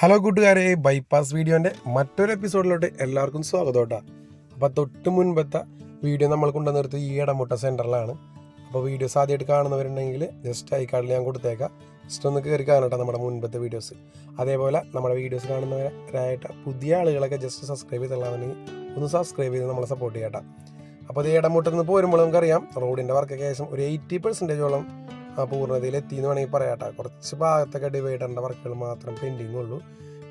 Hello കൂട്ടുകാരെ. Bypass വീഡിയോന്റെ മറ്റൊരു എപ്പിസോഡിലോട്ട് എല്ലാവർക്കും സ്വാഗതം കേട്ടോ. അപ്പോൾ തൊട്ട് മുൻപത്തെ വീഡിയോ നമ്മൾ കൊണ്ടു നിർത്തി ഈ ഇടമുട്ട സെന്ററിലാണ് അപ്പോൾ വീഡിയോസ് ആദ്യമായിട്ട് കാണുന്നവരുണ്ടെങ്കിൽ ജസ്റ്റ് ഐ കാർഡിൽ ഞാൻ കൊടുത്തേക്കാം. ജസ്റ്റ് ഒന്ന് കയറി കാണട്ടെ നമ്മുടെ മുൻപത്തെ വീഡിയോസ് അതേപോലെ നമ്മുടെ വീഡിയോസ് കാണുന്നവരായിട്ട് പുതിയ ആളുകളൊക്കെ ജസ്റ്റ് സബ്സ്ക്രൈബ് ചെയ്തുള്ളതെങ്കിൽ ഒന്ന് സബ്സ്ക്രൈബ് ചെയ്ത് നമ്മളെ സപ്പോർട്ട് ചെയ്യട്ടെ അപ്പോൾ ഇത് ഇടമുട്ടത്തിൽ നിന്ന് പോരുമ്പോൾ നമുക്കറിയാം റോഡിന്റെ വർക്കൊക്കെ ഏകദേശം ഒരു എയ്റ്റി പെർസെന്റേജോളം പൂർണതയിൽ എത്തി എന്ന് വേണമെങ്കിൽ പറയാട്ടെ. കുറച്ച് ഭാഗത്തൊക്കെ ഡിവൈഡറിന്റെ വർക്കുകൾ മാത്രം പെൻഡിങ് ഉള്ളൂ.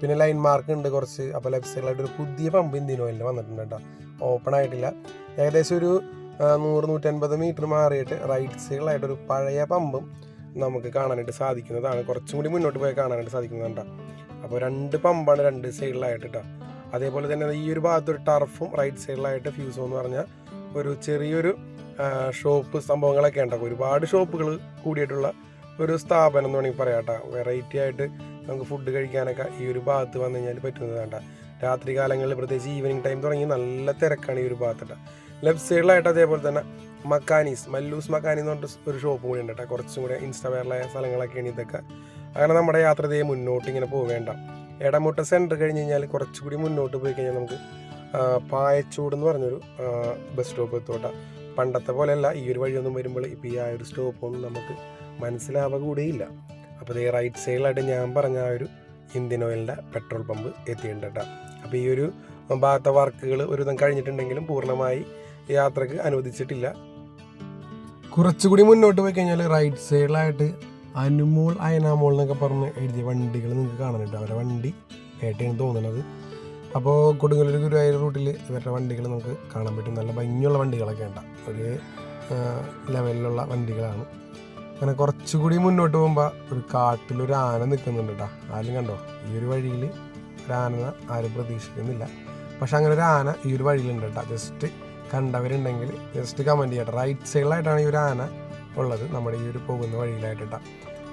പിന്നെ ലൈൻ മാർക്ക് ഉണ്ട് കുറച്ച്. അപ്പോൾ ലെഫ്റ്റ് സൈഡിലായിട്ട് ഒരു പുതിയ പമ്പ് ഇന്ത്യൻ ഓയിലിൽ വന്നിട്ടുണ്ട് കേട്ടോ. ഓപ്പൺ ആയിട്ടില്ല. ഏകദേശം ഒരു നൂറ് നൂറ്റൻപത് മീറ്റർ മാറിയിട്ട് റൈറ്റ് സൈഡിലായിട്ടൊരു പഴയ പമ്പും നമുക്ക് കാണാനായിട്ട് സാധിക്കുന്നതാണ്. കുറച്ചും കൂടി മുന്നോട്ട് പോയി കാണാനായിട്ട് സാധിക്കുന്നതാണ് അപ്പോൾ രണ്ട് പമ്പാണ് രണ്ട് സൈഡിലായിട്ട് കേട്ടോ. അതേപോലെ തന്നെ ഈ ഒരു ഭാഗത്തൊരു ടർഫും റൈറ്റ് സൈഡിലായിട്ട് ഫ്യൂസോ എന്ന് പറഞ്ഞാൽ ഒരു ചെറിയൊരു ഷോപ്പ് സംഭവങ്ങളൊക്കെ ഉണ്ടാക്കും. ഒരുപാട് ഷോപ്പുകൾ കൂടിയിട്ടുള്ള ഒരു സ്ഥാപനം എന്ന് വേണമെങ്കിൽ പറയാം കേട്ടോ. വെറൈറ്റി ആയിട്ട് നമുക്ക് ഫുഡ് കഴിക്കാനൊക്കെ ഈ ഒരു ഭാഗത്ത് വന്നു കഴിഞ്ഞാൽ പറ്റുന്നത് കേട്ടോ രാത്രി കാലങ്ങളിൽ പ്രത്യേകിച്ച് ഈവനിങ് ടൈം തുടങ്ങി നല്ല തിരക്കാണ് ഈ ഒരു ഭാഗത്ത് ലെഫ്റ്റ് സൈഡിലായിട്ട് അതേപോലെ തന്നെ മക്കാനീസ് മല്ലൂസ് മക്കാനീസ് എന്ന് പറഞ്ഞിട്ട് ഒരു ഷോപ്പ് കൂടി ഉണ്ട് കേട്ടോ. കുറച്ചും കൂടെ ഇൻസ്റ്റാ വൈറലായ സ്ഥലങ്ങളൊക്കെയാണ് ഇതൊക്കെ. അങ്ങനെ നമ്മുടെ യാത്ര ചെയ്ത് മുന്നോട്ട് ഇങ്ങനെ പോവേണ്ട ഇടമുട്ട സെന്റർ കഴിഞ്ഞ് കഴിഞ്ഞാൽ കുറച്ചുകൂടി മുന്നോട്ട് പോയി കഴിഞ്ഞാൽ നമുക്ക് പായച്ചൂട് എന്ന് പറഞ്ഞൊരു ബസ് സ്റ്റോപ്പ് എത്തോട്ടെ പണ്ടത്തെ പോലെയല്ല ഈ ഒരു വഴിയൊന്നും വരുമ്പോൾ ഇപ്പോൾ ഈ ആ ഒരു സ്റ്റോപ്പൊന്നും നമുക്ക് മനസ്സിലാവുക കൂടിയില്ല അപ്പോൾ ഈ റൈറ്റ് സൈഡിലായിട്ട് ഞാൻ പറഞ്ഞ ആ ഒരു ഇന്ത്യൻ ഓയിലിന്റെ പെട്രോൾ പമ്പ് എത്തിയിട്ടുണ്ട് കേട്ടോ. അപ്പോൾ ഈ ഒരു ഭാഗത്തെ വർക്കുകൾ ഒരുവിധം കഴിഞ്ഞിട്ടുണ്ടെങ്കിലും പൂർണമായി യാത്രയ്ക്ക് അനുവദിച്ചിട്ടില്ല. കുറച്ചുകൂടി മുന്നോട്ട് പോയി കഴിഞ്ഞാൽ റൈറ്റ് സൈഡിലായിട്ട് അനുമോൾ അയനാമോൾ എന്നൊക്കെ പറഞ്ഞ് എഴുതിയ വണ്ടികൾ നിങ്ങൾക്ക് കാണാനുണ്ട് അവരുടെ വണ്ടി ഏട്ടയാണ് തോന്നുന്നത്. അപ്പോൾ കൊടുങ്ങല്ലൂർ ഗുരുവായൂർ റൂട്ടിൽ ഇവരുടെ വണ്ടികൾ നമുക്ക് കാണാൻ പറ്റും. നല്ല ഭംഗിയുള്ള വണ്ടികളൊക്കെ ഉണ്ട്. ഒരു ലെവലിലുള്ള വണ്ടികളാണ്. അങ്ങനെ കുറച്ചുകൂടി മുന്നോട്ട് പോകുമ്പോൾ ഒരു കാട്ടിലൊരു ആന നിൽക്കുന്നുണ്ട് കേട്ടോ ആരും കണ്ടോ? ഈ ഒരു വഴിയിൽ ഒരു ആന ആരും പ്രതീക്ഷിക്കുന്നില്ല. പക്ഷെ അങ്ങനെ ഒരു ആന ഈ ഒരു വഴിയിലുണ്ട് കേട്ടോ ജസ്റ്റ് കണ്ടവരുണ്ടെങ്കിൽ ജസ്റ്റ് കമന്റ് ചെയ്യട്ടെ. റൈറ്റ് സൈഡിലായിട്ടാണ് ഈ ഒരു ആന ഉള്ളത്. നമ്മുടെ ഈ ഒരു പോകുന്ന വഴിയിലായിട്ട്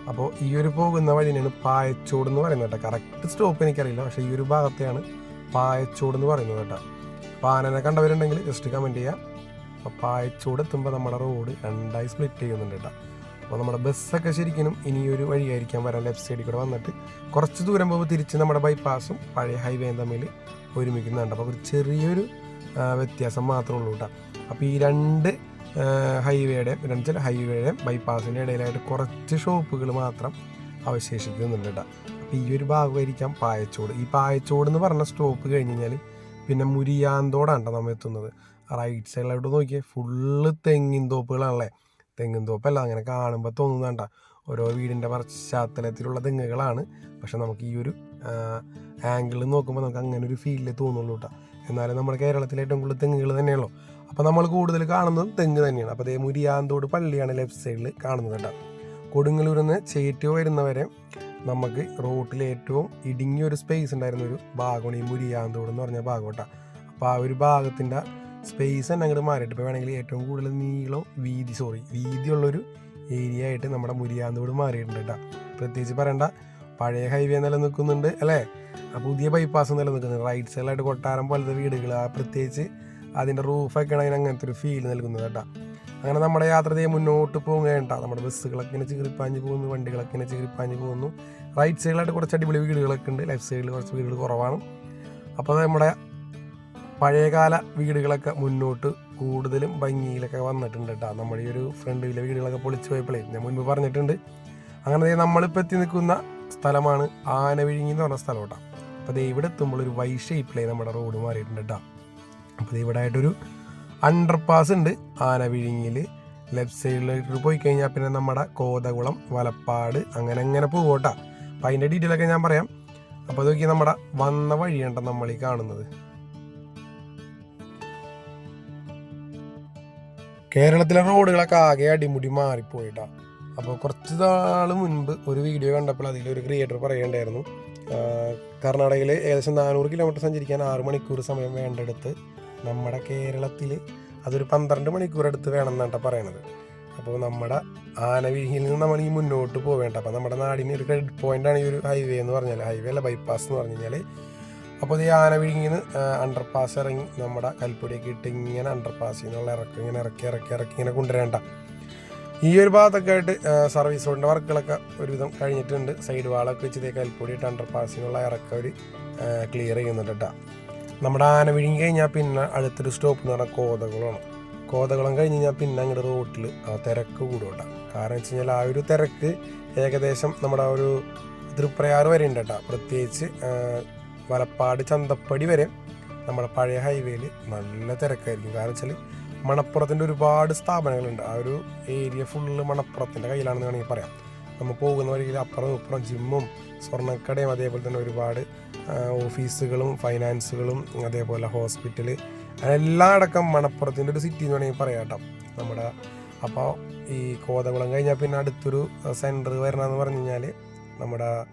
അപ്പോൾ ഈ ഒരു പോകുന്ന വഴിയാണ് പായച്ചോട് എന്ന് പറയുന്നത് കേട്ടോ കറക്റ്റ് സ്റ്റോപ്പ് എനിക്കറിയില്ല. പക്ഷേ ഈ ഒരു ഭാഗത്തെയാണ് പായച്ചോട് എന്ന് പറയുന്നത് കേട്ടോ. അപ്പോൾ ആനനെ കണ്ടവരുണ്ടെങ്കിൽ ജസ്റ്റ് കമന്റ് ചെയ്യാം. അപ്പോൾ പായച്ചൂട് എത്തുമ്പോൾ നമ്മുടെ റോഡ് രണ്ടായി സ്പ്ലിറ്റ് ചെയ്യുന്നുണ്ട് കേട്ടോ. അപ്പോൾ നമ്മുടെ ബസ്സൊക്കെ ശരിക്കും ഇനിയൊരു വഴിയായിരിക്കാൻ വഴിയായിരിക്കാം വരാൻ. ലെഫ്റ്റ് സൈഡിൽ കൂടെ വന്നിട്ട് കുറച്ച് ദൂരം പോകുമ്പോൾ തിരിച്ച് നമ്മുടെ ബൈപ്പാസും പഴയ ഹൈവേയും തമ്മിൽ ഒരുമിക്കുന്നുണ്ട്. അപ്പോൾ ഒരു ചെറിയൊരു വ്യത്യാസം മാത്രമേ ഉള്ളൂ കേട്ടോ. അപ്പോൾ ഈ രണ്ട് ഹൈവേയുടെ രണ്ട് ഹൈവേയുടെ ബൈപ്പാസിന്റെ ഇടയിലായിട്ട് കുറച്ച് ഷോപ്പുകൾ മാത്രം അവശേഷിക്കുന്നുണ്ട് കേട്ടോ. അപ്പോൾ ഈ ഒരു ഭാഗമായിരിക്കാം പായച്ചോട്. ഈ പായച്ചോട് എന്ന് പറഞ്ഞ സ്റ്റോപ്പ് കഴിഞ്ഞ് കഴിഞ്ഞാൽ പിന്നെ മുരിയാന്തോടാണ് നമ്മൾ എത്തുന്നത്. റൈറ്റ് സൈഡിലോട്ട് നോക്കിയാൽ ഫുള്ള് തെങ്ങിൻ തോപ്പുകളാണല്ലേ? തെങ്ങിൻ തോപ്പല്ല അങ്ങനെ കാണുമ്പോൾ തോന്നുന്നതാണ്ട. ഓരോ വീടിന്റെ പശ്ചാത്തലത്തിലുള്ള തെങ്ങുകളാണ്. പക്ഷെ നമുക്ക് ഈ ഒരു ആംഗിളിൽ നോക്കുമ്പോൾ നമുക്ക് അങ്ങനെ ഒരു ഫീലിൽ തോന്നുള്ളൂ കേട്ടോ എന്നാലും നമ്മുടെ കേരളത്തിലെ ഏറ്റവും കൂടുതൽ തെങ്ങുകൾ തന്നെയുള്ളൂ അപ്പോൾ നമ്മൾ കൂടുതൽ കാണുന്നത് തെങ്ങ് തന്നെയാണ്. അപ്പോൾ അതേ മുരിയാന്തോട് പള്ളിയാണ് ലെഫ്റ്റ് സൈഡിൽ കാണുന്നത് കേട്ടോ കൊടുങ്ങല്ലൂരിൽ നിന്ന് ചേറ്റോ വരുന്നവരെ നമുക്ക് റോട്ടിൽ ഏറ്റവും ഇടുങ്ങിയ ഒരു സ്പേസ് ഉണ്ടായിരുന്ന ഒരു ഭാഗമാണ് ഈ മുരിയാന്തോട് എന്ന് പറഞ്ഞ ഭാഗം അപ്പോൾ ആ ഒരു ഭാഗത്തിന്റെ സ്പേസ് തന്നെ അങ്ങോട്ട് മാറിയിട്ട് ഇപ്പോൾ വേണമെങ്കിൽ ഏറ്റവും കൂടുതൽ നീളം വീതി സോറി വീതിയുള്ളൊരു ഏരിയ ആയിട്ട് നമ്മുടെ മുരിയാന്തോട് മാറിയിട്ടുണ്ട് കേട്ടോ. പ്രത്യേകിച്ച് പറയണ്ട പഴയ ഹൈവേ നിലനിൽക്കുന്നുണ്ട് അല്ലേ? പുതിയ ബൈപ്പാസ് നിലനിൽക്കുന്നുണ്ട്. റൈറ്റ് സൈഡിലായിട്ട് കൊട്ടാരം പോലത്തെ വീടുകൾ ആ പ്രത്യേകിച്ച് അതിന്റെ റൂഫൊക്കെയാണ് അതിന് അങ്ങനത്തെ ഒരു ഫീൽ നൽകുന്നത് കേട്ടോ. അങ്ങനെ നമ്മുടെ യാത്ര ചെയ്ത് മുന്നോട്ട് പോകേണ്ട. നമ്മുടെ ബസ്സുകളൊക്കെ ഇങ്ങനെ ചീറിപ്പാഞ്ഞ് പോകുന്നു വണ്ടികളൊക്കെ ഇങ്ങനെ ചീറിപ്പാഞ്ഞ് പോകുന്നു. റൈറ്റ് സൈഡിലായിട്ട് കുറച്ച് അടിപൊളി വീടുകളൊക്കെ ഉണ്ട്. ലെഫ്റ്റ് സൈഡിൽ കുറച്ച് വീടുകൾ കുറവാണ്. അപ്പോൾ നമ്മുടെ പഴയകാല വീടുകളൊക്കെ മുന്നോട്ട് കൂടുതലും ഭംഗിയിലൊക്കെ വന്നിട്ടുണ്ട് കേട്ടോ നമ്മുടെ ഈ ഒരു ഫ്രണ്ടിലെ വീടുകളൊക്കെ പൊളിച്ചു പോയപ്പോഴേ ഞാൻ മുൻപ് പറഞ്ഞിട്ടുണ്ട്. അങ്ങനെ നമ്മളിപ്പോൾ എത്തി നിൽക്കുന്ന സ്ഥലമാണ് ആനവിഴുങ്ങി എന്ന് പറഞ്ഞ സ്ഥലം കേട്ടോ അപ്പോൾ ഇവിടെ എത്തുമ്പോൾ ഒരു വൈ ഷേപ്പിലേ നമ്മുടെ റോഡ് മാറിയിട്ടുണ്ട് കേട്ടോ അപ്പോൾ ഇവിടെ ആയിട്ടൊരു അണ്ടർ പാസ് ഉണ്ട് ആനവിഴുങ്ങിയിൽ ലെഫ്റ്റ് സൈഡിലേക്ക് പോയി കഴിഞ്ഞാൽ പിന്നെ നമ്മുടെ കോതകുളം വലപ്പാട് അങ്ങനെ അങ്ങനെ പോകും കേട്ടോ അപ്പോൾ അതിന്റെ ഡീറ്റെയിൽ ഒക്കെ ഞാൻ പറയാം. അപ്പോൾ നോക്കി നമ്മുടെ വന്ന വഴിയാണ് നമ്മൾ ഈ കാണുന്നത്. കേരളത്തിലെ റോഡുകളൊക്കെ ആകെ അടിമുടി മാറിപ്പോയിട്ടാ. അപ്പോൾ കുറച്ച് നാൾ മുൻപ് ഒരു വീഡിയോ കണ്ടപ്പോൾ അതിലൊരു ക്രിയേറ്റർ പറയേണ്ടായിരുന്നു കർണാടകയിൽ ഏകദേശം നാനൂറ് കിലോമീറ്റർ സഞ്ചരിക്കാൻ ആറ് മണിക്കൂർ സമയം വേണ്ടെടുത്ത് നമ്മുടെ കേരളത്തിൽ അതൊരു പന്ത്രണ്ട് മണിക്കൂർ എടുത്ത് വേണം എന്നാണ് പറയണത്. അപ്പോൾ നമ്മുടെ ആനവിഹിയിൽ നിന്ന് നമ്മൾ ഈ മുന്നോട്ട് പോവേണ്ട. അപ്പോൾ നമ്മുടെ നാടിന് ഒരു ക്രെഡിറ്റ് പോയിന്റാണ് ഈ ഒരു ഹൈവേ എന്ന് പറഞ്ഞാൽ ഹൈവേ അല്ല ബൈപ്പാസ് എന്ന് പറഞ്ഞു കഴിഞ്ഞാൽ അപ്പോൾ ഈ ആനവിഴിങ്ങിന്ന് അണ്ടർ പാസ് ഇറങ്ങി നമ്മുടെ കൽപ്പൊടിയൊക്കെ ഇട്ട് ഇങ്ങനെ അണ്ടർ പാസിൽ ഇറക്കി ഇങ്ങനെ ഇറക്കി ഇറക്കി ഇറക്കി ഇങ്ങനെ കൊണ്ടുവരേണ്ട. ഈ ഒരു ഭാഗത്തൊക്കെ ആയിട്ട് സർവീസ് റോഡിന്റെ വർക്കുകളൊക്കെ ഒരുവിധം കഴിഞ്ഞിട്ടുണ്ട്. സൈഡ് വാളൊക്കെ വെച്ച് ഇതേ കൽപ്പൊടി ഇട്ട് അണ്ടർ പാസിനുള്ള ഇറക്കം അവർ ക്ലിയർ ചെയ്യുന്നുണ്ട് കേട്ടോ നമ്മുടെ ആന വിഴുങ്ങി കഴിഞ്ഞാൽ പിന്നെ അടുത്തൊരു സ്റ്റോപ്പ് എന്ന് പറഞ്ഞാൽ കോതകുളമാണ് കോതകുളം കഴിഞ്ഞ് കഴിഞ്ഞാൽ പിന്നെ അങ്ങോട്ട് റോട്ടിൽ ആ തിരക്ക് കൂടും കേട്ടോ. കാരണം വെച്ച് കഴിഞ്ഞാൽ ആ ഒരു തിരക്ക് ഏകദേശം നമ്മുടെ ആ ഒരു തൃപ്രയാറ് വരെ ഉണ്ട് കേട്ടോ. പ്രത്യേകിച്ച് വലപ്പാട് ചന്തപ്പടി വരെ നമ്മുടെ പഴയ ഹൈവേയിൽ നല്ല തിരക്കായിരിക്കും. കാരണം വെച്ചാൽ മണപ്പുറത്തിന്റെ ഒരുപാട് സ്ഥാപനങ്ങളുണ്ട്. ആ ഒരു ഏരിയ ഫുള്ള് മണപ്പുറത്തിന്റെ കയ്യിലാണെന്ന് വേണമെങ്കിൽ പറയാം. നമ്മൾ പോകുന്ന വഴിയിൽ അപ്പുറം ഇപ്പുറം ജിമ്മും സ്വർണക്കടയും അതേപോലെ തന്നെ ഒരുപാട് ഓഫീസുകളും ഫൈനാൻസുകളും അതേപോലെ ഹോസ്പിറ്റൽ അതെല്ലാം അടക്കം മണപ്പുറത്തിന്റെ ഒരു സിറ്റി എന്ന് വേണമെങ്കിൽ പറയാം നമ്മുടെ അപ്പോൾ ഈ കോതകുളം കഴിഞ്ഞാൽ പിന്നെ അടുത്തൊരു സെന്റർ വരണമെന്ന് പറഞ്ഞു കഴിഞ്ഞാൽ നമ്മുടെ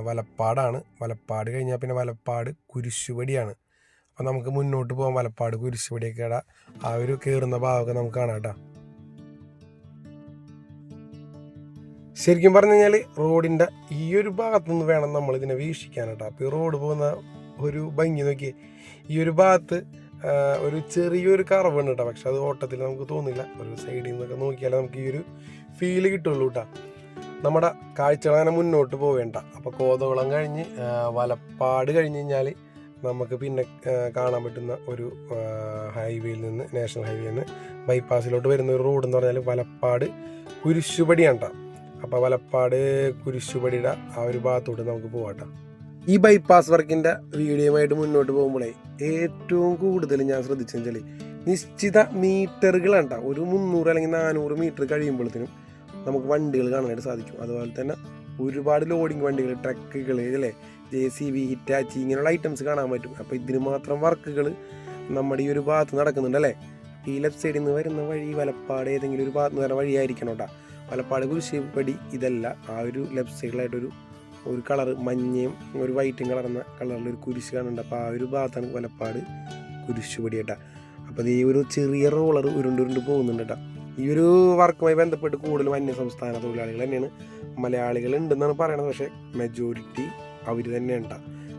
വലപ്പാടാണ്. വലപ്പാട് കഴിഞ്ഞാൽ പിന്നെ വലപ്പാട് കുരിശുപടിയാണ്. അപ്പോൾ നമുക്ക് മുന്നോട്ട് പോകാം വലപ്പാട് കുരിശുപടിയൊക്കെ ആ ഒരു കയറുന്ന ഭാഗമൊക്കെ നമുക്ക് കാണാം കേട്ടോ. ശരിക്കും പറഞ്ഞു കഴിഞ്ഞാൽ റോഡിന്റെ ഈ ഒരു ഭാഗത്തു നിന്ന് വേണം നമ്മൾ ഇതിനെ വീക്ഷിക്കാൻ കേട്ടോ അപ്പോൾ ഈ റോഡ് പോകുന്ന ഒരു ഭംഗി നോക്കി ഈ ഒരു ഭാഗത്ത് ഒരു ചെറിയൊരു കറവുണ്ട് കേട്ടോ. പക്ഷെ അത് ഓട്ടത്തിൽ നമുക്ക് തോന്നില്ല. ഒരു സൈഡിൽ നിന്നൊക്കെ നോക്കിയാലേ നമുക്ക് ഈ ഒരു ഫീൽ കിട്ടുള്ളൂ കേട്ടോ. നമ്മുടെ കാഴ്ചകൾ അങ്ങനെ മുന്നോട്ട് പോവേണ്ട. അപ്പോൾ കോതകുളം കഴിഞ്ഞ് വലപ്പാട് കഴിഞ്ഞ് കഴിഞ്ഞാൽ നമുക്ക് പിന്നെ കാണാൻ പറ്റുന്ന ഒരു ഹൈവേയിൽ നിന്ന് നാഷണൽ ഹൈവേയിൽ നിന്ന് ബൈപ്പാസിലോട്ട് വരുന്ന ഒരു റോഡ് എന്ന് പറഞ്ഞാൽ വലപ്പാട് കുരിശുപടിയാണ് കേട്ടോ. അപ്പോൾ വലപ്പാട് കുരിശുപടിയുടെ ആ ഒരു ഭാഗത്തോട്ട് നമുക്ക് പോകാം ഈ ബൈപ്പാസ് വർക്കിന്റെ വീഡിയോയുമായിട്ട് മുന്നോട്ട് പോകുമ്പോഴേ ഏറ്റവും കൂടുതൽ ഞാൻ ശ്രദ്ധിച്ചെന്ന് വെച്ചാൽ നിശ്ചിത മീറ്ററുകളാണ് ട്ടോ. ഒരു മുന്നൂറ് അല്ലെങ്കിൽ നാനൂറ് മീറ്റർ കഴിയുമ്പോഴത്തേനും നമുക്ക് വണ്ടികൾ കാണാനായിട്ട് സാധിക്കും. അതുപോലെ തന്നെ ഒരുപാട് ലോഡിങ് വണ്ടികൾ ട്രക്കുകൾ അല്ലേ ജെ സി ബി ഹിറ്റാച്ചി ഇങ്ങനെയുള്ള ഐറ്റംസ് കാണാൻ പറ്റും. അപ്പോൾ ഇതിന് മാത്രം വർക്കുകൾ നമ്മുടെ ഈ ഒരു ഭാഗത്ത് നടക്കുന്നുണ്ട് അല്ലേ? ഈ ലെഫ്റ്റ് സൈഡിൽ നിന്ന് വരുന്ന വഴി വലപ്പാട് ഏതെങ്കിലും ഒരു ഭാഗത്ത് നിന്ന് വരുന്ന വഴിയായിരിക്കണം കേട്ടോ വലപ്പാട് കുരിശിപ്പടി ഇതല്ല. ആ ഒരു ലെഫ്റ്റ് സൈഡിലായിട്ടൊരു ഒരു കളർ മഞ്ഞയും ഒരു വൈറ്റും കളർന്ന കളറിൽ ഒരു കുരിശ് കാണുന്നുണ്ട്. അപ്പോൾ ആ ഒരു ഭാഗത്താണ് വലപ്പാട് കുരിശുപടി കേട്ടോ. അപ്പോൾ ഈ ഒരു ചെറിയ റോളർ ഉരുണ്ട് ഉരുണ്ട് പോകുന്നുണ്ട് കേട്ടോ. ഈ ഒരു വർക്കുമായി ബന്ധപ്പെട്ട് കൂടുതലും അന്യ സംസ്ഥാന തൊഴിലാളികൾ തന്നെയാണ് മലയാളികൾ ഉണ്ടെന്നാണ് പറയണത്. പക്ഷേ മെജോറിറ്റി അവർ തന്നെയാണ് കേട്ടോ.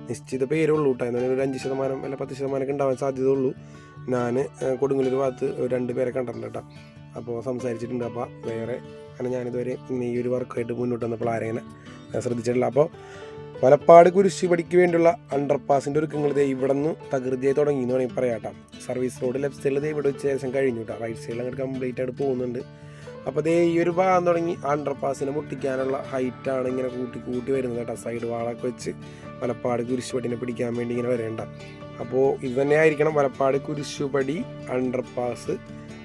നിശ്ചിത പേരുള്ളൂ കേട്ടോ. എന്നാൽ ഒരു അഞ്ച് ശതമാനം അല്ല പത്ത് ശതമാനമൊക്കെ ഉണ്ടാവാൻ സാധ്യതയുള്ളൂ. ഞാൻ കൊടുങ്ങല്ലൂർ ഭാഗത്ത് രണ്ട് പേരെ കണ്ടിട്ടുണ്ട് കേട്ടോ. അപ്പോൾ സംസാരിച്ചിട്ടുണ്ട്. അപ്പോൾ വേറെ കാരണം ഞാനിതുവരെ ഈ ഒരു വർക്കായിട്ട് മുന്നോട്ട് വന്നപ്പോൾ ആരെങ്ങനെ ശ്രദ്ധിച്ചിട്ടില്ല. അപ്പോൾ വലപ്പാട് കുരിശുപടിക്ക് വേണ്ടിയുള്ള അണ്ടർ പാസിന്റെ ഒരുക്കങ്ങൾ ദേ ഇവിടെ നിന്ന് തകൃതിയായി തുടങ്ങി എന്ന് വേണമെങ്കിൽ പറയാം കേട്ടോ. സർവീസ് റോഡ് ലെഫ്റ്റ് സൈഡിൽ ഇവിടെ വെച്ച് ശേഷം കഴിഞ്ഞു കേട്ടോ. റൈറ്റ് സൈഡിൽ അങ്ങോട്ട് കംപ്ലീറ്റ് ആയിട്ട് പോകുന്നുണ്ട്. അപ്പോൾ ദേ ഈ ഒരു ഭാഗം തുടങ്ങി അണ്ടർപാസിനെ മുട്ടിക്കാനുള്ള ഹൈറ്റാണ് ഇങ്ങനെ കൂട്ടി കൂട്ടി വരുന്നത് കേട്ടോ. സൈഡ് വാളൊക്കെ വെച്ച് വലപ്പാട് കുരിശുപടിനെ പിടിക്കാൻ വേണ്ടി ഇങ്ങനെ വരേണ്ട. അപ്പോൾ ഇത് തന്നെ ആയിരിക്കണം വലപ്പാട് കുരിശുപടി അണ്ടർ പാസ്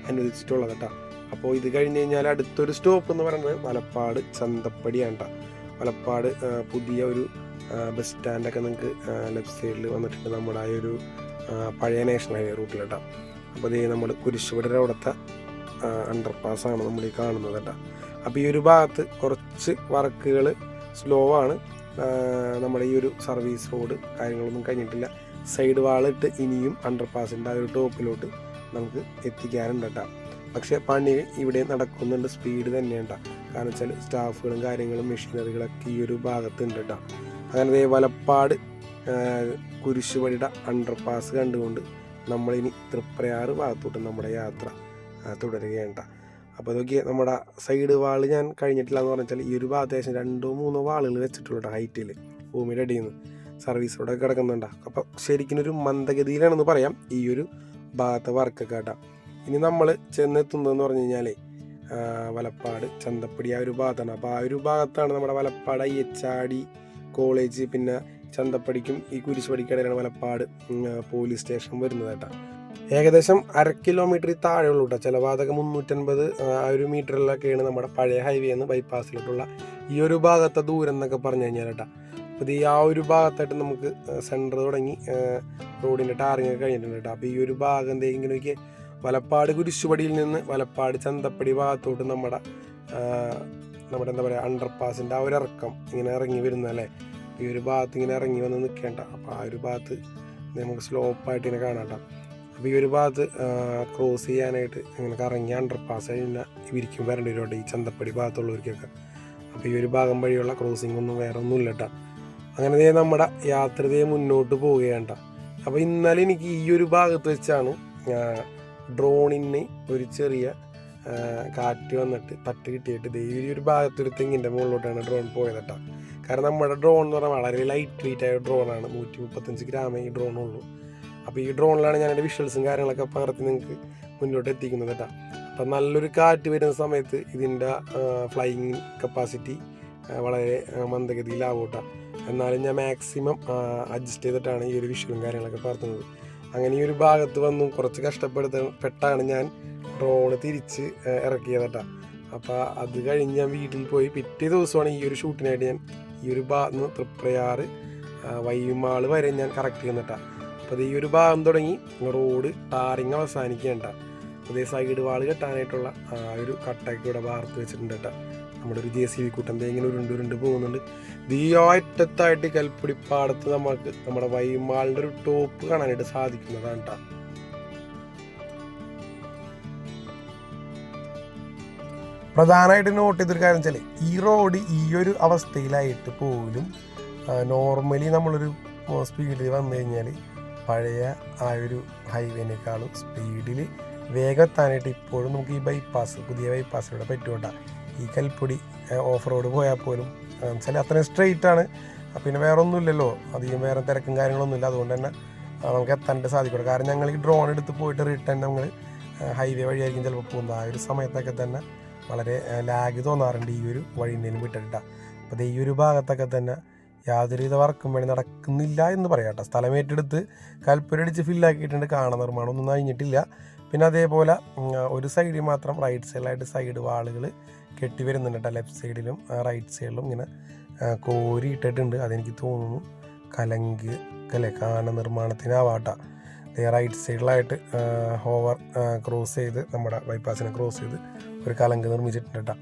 അനുവദിച്ചിട്ടുള്ളത് കേട്ടോ. അപ്പോൾ ഇത് കഴിഞ്ഞ് കഴിഞ്ഞാൽ അടുത്തൊരു സ്റ്റോപ്പ് എന്ന് പറയുന്നത് മലപ്പാട് ചന്തപ്പടിയാണ് കേട്ടോ മലപ്പാട് പുതിയ ഒരു ബസ് സ്റ്റാൻഡൊക്കെ നിങ്ങൾക്ക് ലെഫ്റ്റ് സൈഡിൽ വന്നിട്ടുണ്ട് നമ്മുടെ ആ ഒരു പഴയ നാഷണൽ ഹൈവേ റൂട്ടിൽ കേട്ടോ. അപ്പോൾ ഇത് നമ്മൾ കുരിശുപടിയുടെ അവിടുത്തെ അണ്ടർ പാസ്സാണ് നമ്മൾ ഈ കാണുന്നത് കേട്ടോ. അപ്പോൾ ഈ ഒരു ഭാഗത്ത് കുറച്ച് വർക്കുകൾ സ്ലോ ആണ്. നമ്മുടെ ഈ ഒരു സർവീസ് റോഡ് കാര്യങ്ങളൊന്നും കഴിഞ്ഞിട്ടില്ല. സൈഡ് വാളിട്ട് ഇനിയും അണ്ടർ പാസിന്റെ ആ ഒരു ടോപ്പിലോട്ട് നമുക്ക് എത്തിക്കാനുണ്ട് കേട്ടോ. പക്ഷേ പണി ഇവിടെ നടക്കുന്നുണ്ട്. സ്പീഡ് തന്നെയുണ്ട കാരണം വെച്ചാൽ സ്റ്റാഫുകളും കാര്യങ്ങളും മെഷീനറികളൊക്കെ ഈ ഒരു ഭാഗത്തുണ്ട് കേട്ടോ അങ്ങനെ ദേ വലപ്പാട് കുരിശുപടിയുടെ അണ്ടർ പാസ് കണ്ടുകൊണ്ട് നമ്മളിനി തൃപ്രയാറ് ഭാഗത്തോട്ട് നമ്മുടെ യാത്ര തുടരുകയാണ്. അപ്പോൾ നോക്കിയേ നമ്മുടെ സൈഡ് വാൾ ഞാൻ കഴിഞ്ഞിട്ടില്ല എന്ന് പറഞ്ഞാൽ ഈ ഒരു ഭാഗത്ത് രണ്ടോ മൂന്നോ വാളുകൾ വെച്ചിട്ടുള്ളൂ ഹൈറ്റിൽ ഭൂമിയുടെ അടിയിൽ നിന്ന് സർവീസ് റോഡൊക്കെ കിടക്കുന്നുണ്ട്. അപ്പോൾ ശരിക്കും ഒരു മന്ദഗതിയിലാണെന്ന് പറയാം ഈ ഒരു ഭാഗത്തെ വർക്കൊക്കെ കേട്ടോ ഇനി നമ്മൾ ചെന്നെത്തുന്നതെന്ന് പറഞ്ഞു കഴിഞ്ഞാൽ വലപ്പാട് ചന്തപ്പടി ആ ഒരു ഭാഗത്താണ്. അപ്പോൾ ആ ഒരു ഭാഗത്താണ് നമ്മുടെ Valappad I H R D college പിന്നെ ചന്തപ്പടിക്കും ഈ കുരിശുപടിക്കിടയിലാണ് വലപ്പാട് പോലീസ് സ്റ്റേഷൻ വരുന്നത് കേട്ടോ. ഏകദേശം അര കിലോമീറ്റർ ഉള്ളൂ കേട്ടോ. ചില മുന്നൂറ്റൻപത് ആ ഒരു മീറ്ററിലൊക്കെയാണ് നമ്മുടെ പഴയ ഹൈവേ എന്ന് ബൈപ്പാസിലോട്ടുള്ള ഈ ഒരു ഭാഗത്തെ ദൂരം എന്നൊക്കെ പറഞ്ഞു കഴിഞ്ഞാൽ കേട്ടോ. അപ്പോൾ ഈ ആ ഒരു ഭാഗത്തായിട്ട് നമുക്ക് സെന്റർ തുടങ്ങി റോഡിന്റെ ടാറിങ് ഒക്കെ കഴിഞ്ഞിട്ടുണ്ട് കേട്ടോ. അപ്പോൾ ഈ ഒരു ഭാഗം എന്തെങ്കിലും ഒക്കെ വലപ്പാട് കുരിശുപടിയിൽ നിന്ന് വലപ്പാട് ചന്തപ്പടി ഭാഗത്തോട്ട് നമ്മുടെ നമ്മുടെ എന്താ പറയുക അണ്ടർ പാസിന്റെ ആ ഒരു ഇറക്കം ഇങ്ങനെ ഇറങ്ങി വരുന്നതല്ലേ ഈ ഒരു ഭാഗത്ത് ഇങ്ങനെ ഇറങ്ങി വന്ന് നിൽക്കേണ്ട. അപ്പോൾ ആ ഒരു ഭാഗത്ത് നമുക്ക് സ്ലോപ്പായിട്ട് ഇങ്ങനെ കാണണ്ട അപ്പോൾ ഈ ഒരു ഭാഗത്ത് ക്രോസ് ചെയ്യാനായിട്ട് ഇങ്ങനെ കറങ്ങി അണ്ടർ പാസ് കഴിഞ്ഞാൽ ഇവരിക്കും വരേണ്ടി വരും ഈ ചന്തപ്പടി ഭാഗത്തുള്ളവർക്കൊക്കെ. അപ്പോൾ ഈ ഒരു ഭാഗം വഴിയുള്ള ക്രോസിംഗ് ഒന്നും വേറെ ഒന്നും ഇല്ല അങ്ങനെ നമ്മുടെ യാത്ര ദേ മുന്നോട്ട് പോവുകയാണ് അപ്പോൾ ഇന്നലെ എനിക്ക് ഈ ഒരു ഭാഗത്ത് വെച്ചാണ് ഡ്രോണിന് ഒരു ചെറിയ കാറ്റ് വന്നിട്ട് തട്ട് കിട്ടിയിട്ട് ദൈവം ഒരു ഭാഗത്തൊരു തെങ്ങിന്റെ മുകളിലോട്ടാണ് ഡ്രോൺ പോയത് കേട്ടോ കാരണം നമ്മുടെ ഡ്രോൺ എന്ന് പറഞ്ഞാൽ വളരെ ലൈറ്റ് വെയിറ്റ് ആയ ഡ്രോണാണ് നൂറ്റി മുപ്പത്തഞ്ച് ഗ്രാമേ ഈ ഡ്രോൺ ഉള്ളൂ. അപ്പോൾ ഈ ഡ്രോണിലാണ് ഞാൻ എന്റെ വിഷ്വൽസും കാര്യങ്ങളൊക്കെ പകർത്തി നിങ്ങൾക്ക് മുന്നോട്ട് എത്തിക്കുന്നത് കേട്ടോ അപ്പം നല്ലൊരു കാറ്റ് വരുന്ന സമയത്ത് ഇതിന്റെ ഫ്ലൈയിങ് കപ്പാസിറ്റി വളരെ മന്ദഗതിയിലാവൂട്ടാ മന്ദഗതിയിലാവും എന്നാലും ഞാൻ മാക്സിമം അഡ്ജസ്റ്റ് ചെയ്തിട്ടാണ് ഈ ഒരു വിഷ്വലും കാര്യങ്ങളൊക്കെ പകർത്തുന്നത്. അങ്ങനെ ഈ ഒരു ഭാഗത്ത് വന്നു. കുറച്ച് കഷ്ടപ്പെടുത്ത പെട്ടാണ് ഞാൻ ഡ്രോണ് തിരിച്ച് ഇറക്കിയത് കേട്ടോ അപ്പോൾ അത് കഴിഞ്ഞ് ഞാൻ വീട്ടിൽ പോയി പിറ്റേ ദിവസമാണ് ഈ ഒരു ഷൂട്ടിനായിട്ട് ഞാൻ ഈ ഒരു ഭാഗത്ത് നിന്ന് തൃപ്രയാറ് വരെ ഞാൻ കറക്റ്റ് ചെയ്യുന്നിട്ടാ. അപ്പോൾ ഈ ഒരു ഭാഗം തുടങ്ങി റോഡ് ടാറിങ് അവസാനിക്കേണ്ട അതേ സൈഡ് വാൾ കെട്ടാനായിട്ടുള്ള ആ ഒരു കട്ടൊക്കെ ഇവിടെ വാർത്ത് വെച്ചിട്ടുണ്ട് കേട്ടോ നമ്മുടെ ഒരു ജെ സി ബി കൂട്ടം ഇങ്ങനെ ഉരുണ്ട് ഉരുണ്ട് പോകുന്നുണ്ട്. ദീ കൽപ്പിടിപ്പാടത്ത് കൽപ്പുടി പാടത്ത് നമുക്ക് നമ്മുടെ വൈമാളിന്റെ ഒരു ടോപ്പ് കാണാനായിട്ട് സാധിക്കുന്നതാണ് പ്രധാനമായിട്ട് നോട്ട് ചെയ്തൊരു കാര്യം വെച്ചാൽ ഈ റോഡ് ഈ ഒരു അവസ്ഥയിലായിട്ട് പോലും നോർമലി നമ്മളൊരു സ്പീഡിൽ വന്നു കഴിഞ്ഞാൽ പഴയ ആ ഒരു ഹൈവേനേക്കാളും സ്പീഡിൽ വേഗത്താനായിട്ട് ഇപ്പോഴും നമുക്ക് ഈ ബൈപ്പാസ് പുതിയ ബൈപ്പാസിലൂടെ പറ്റുകൊണ്ട ഈ കൽപ്പൊടി ഓഫ് റോഡ് പോയാൽ പോലും. വെച്ചാൽ അത്രയും സ്ട്രെയിറ്റ് ആണ്. പിന്നെ വേറെ ഒന്നുമില്ലല്ലോ അധികം വേറെ തിരക്കും കാര്യങ്ങളൊന്നുമില്ല. അതുകൊണ്ട് തന്നെ നമുക്ക് എത്താനായിട്ട് സാധിക്കും കാരണം ഞങ്ങൾ ഈ ഡ്രോൺ എടുത്ത് പോയിട്ട് റിട്ടേൺ നമ്മൾ ഹൈവേ വഴിയായിരിക്കും ചിലപ്പോൾ പോകുന്നത്. ആ ഒരു സമയത്തൊക്കെ തന്നെ വളരെ ലാഗ് തോന്നാറുണ്ട് ഈ ഒരു വഴിയിൽ വിട്ടിട്ടാണ് അപ്പോൾ ഈ ഒരു ഭാഗത്തൊക്കെ തന്നെ യാതൊരുവിധ വർക്കും വേണ്ടി നടക്കുന്നില്ല എന്ന് പറയാം കേട്ടോ. സ്ഥലം ഏറ്റെടുത്ത് കൽപ്പുരടിച്ച് ഫില്ലാക്കിയിട്ടുണ്ട് കാണ നിർമ്മാണം ഒന്നും കഴിഞ്ഞിട്ടില്ല. പിന്നെ അതേപോലെ ഒരു സൈഡിൽ മാത്രം റൈറ്റ് സൈഡിലായിട്ട് സൈഡ് വാളുകൾ കെട്ടി വരുന്നുണ്ട് ലെഫ്റ്റ് സൈഡിലും റൈറ്റ് സൈഡിലും ഇങ്ങനെ കോരി ഇട്ടിട്ടുണ്ട്. അതെനിക്ക് തോന്നുന്നു കലങ്ക് അല്ലേ കാന നിർമ്മാണത്തിനാവാട്ട റൈറ്റ് സൈഡിലായിട്ട് ഹോവർ ക്രോസ് ചെയ്ത് നമ്മുടെ ബൈപ്പാസിനെ ക്രോസ് ചെയ്ത് ഒരു കലങ്ക് നിർമ്മിച്ചിട്ടുണ്ട് കേട്ടോ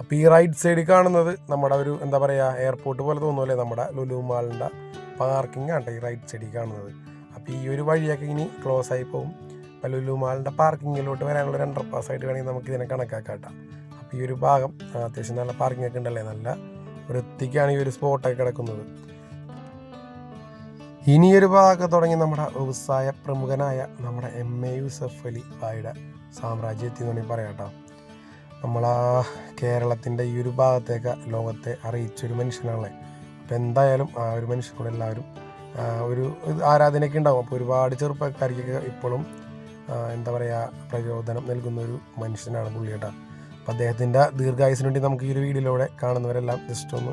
അപ്പോൾ ഈ റൈറ്റ് സൈഡിൽ കാണുന്നത് നമ്മുടെ ഒരു എന്താ പറയുക എയർപോർട്ട് പോലെ തോന്നുമല്ലേ നമ്മുടെ ലുലു മാളിന്റെ പാർക്കിംഗ് ആണ് ഈ റൈറ്റ് സൈഡിൽ കാണുന്നത്. അപ്പോൾ ഈ ഒരു വഴിയൊക്കെ ഇനി ക്ലോസ് ആയി പോകും. ലുലു മാളിന്റെ പാർക്കിങ്ങിലോട്ട് വരാനുള്ള ഒരു പാസ് ആയിട്ട് വേണമെങ്കിൽ നമുക്ക് ഇതിനെ കണക്കാക്കാം കേട്ടോ അപ്പോൾ ഈ ഒരു ഭാഗം അത്യാവശ്യം നല്ല പാർക്കിംഗ് ഒക്കെ ഉണ്ടല്ലേ? നല്ല വൃത്തിക്കാണ് ഈ ഒരു സ്പോട്ടൊക്കെ കിടക്കുന്നത്. ഇനിയൊരു ഭാഗം തുടങ്ങി നമ്മുടെ വ്യവസായ പ്രമുഖനായ നമ്മുടെ എം എ യൂസഫ് അലി ഭായിയുടെ സാമ്രാജ്യത്തിൽ നിന്ന് വേണമെങ്കിൽ പറയാം കേട്ടോ നമ്മളാ കേരളത്തിന്റെ ഈ ഒരു ഭാഗത്തേക്ക് ലോകത്തെ അറിയിച്ചൊരു മനുഷ്യനാണല്ലേ? അപ്പം എന്തായാലും ആ ഒരു മനുഷ്യനോട് എല്ലാവരും ഒരു ആരാധനയൊക്കെ ഉണ്ടാവും. അപ്പോൾ ഒരുപാട് ചെറുപ്പക്കാർക്കൊക്കെ ഇപ്പോഴും എന്താ പറയുക പ്രചോദനം നൽകുന്ന ഒരു മനുഷ്യനാണ് പുള്ളി കേട്ടോ അപ്പോൾ അദ്ദേഹത്തിന്റെ ദീർഘായുസിന് വേണ്ടി നമുക്ക് ഈ ഒരു വീഡിയോയിലൂടെ കാണുന്നവരെല്ലാം ജസ്റ്റ് ഒന്ന്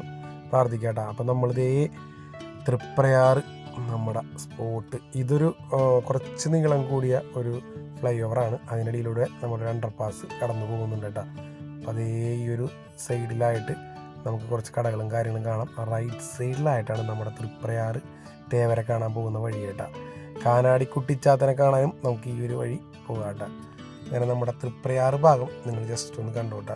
പ്രാർത്ഥിക്കാം അപ്പം നമ്മളിതേ തൃപ്രയാർ നമ്മുടെ സ്പോട്ട് ഇതൊരു കുറച്ച് നീളം കൂടിയ ഒരു ഫ്ലൈ ഓവറാണ് അതിനിടയിലൂടെ നമ്മുടെ അണ്ടർ പാസ് കടന്നു പോകുന്നുണ്ട് കേട്ടോ. അപ്പോൾ അതേ ഈ ഒരു സൈഡിലായിട്ട് നമുക്ക് കുറച്ച് കടകളും കാര്യങ്ങളും കാണാം. റൈറ്റ് സൈഡിലായിട്ടാണ് നമ്മുടെ തൃപ്രയാർ തേവരെ കാണാൻ പോകുന്ന വഴി കേട്ടോ. കാനാടി കുട്ടിച്ചാത്തനെ കാണാനും നമുക്ക് ഈ ഒരു വഴി പോകാട്ട. അങ്ങനെ നമ്മുടെ തൃപ്രയാറ് ഭാഗം നിങ്ങൾ ജസ്റ്റ് ഒന്ന് കണ്ടോട്ട.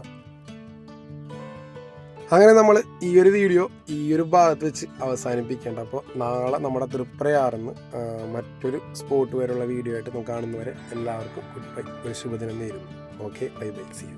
അങ്ങനെ നമ്മൾ ഈ ഒരു വീഡിയോ ഈ ഒരു ഭാഗത്ത് വെച്ച് അവസാനിപ്പിക്കേണ്ട. അപ്പോൾ നാളെ നമ്മുടെ തൃപ്രയാറിന്ന് മറ്റൊരു സ്പോട്ട് വരെയുള്ള വീഡിയോ ആയിട്ട് നമുക്ക് കാണുന്നവരെ എല്ലാവർക്കും ഗുഡ് ബൈ ഒരു ശുഭദിനം നേരുന്നു. Okay bye bye see you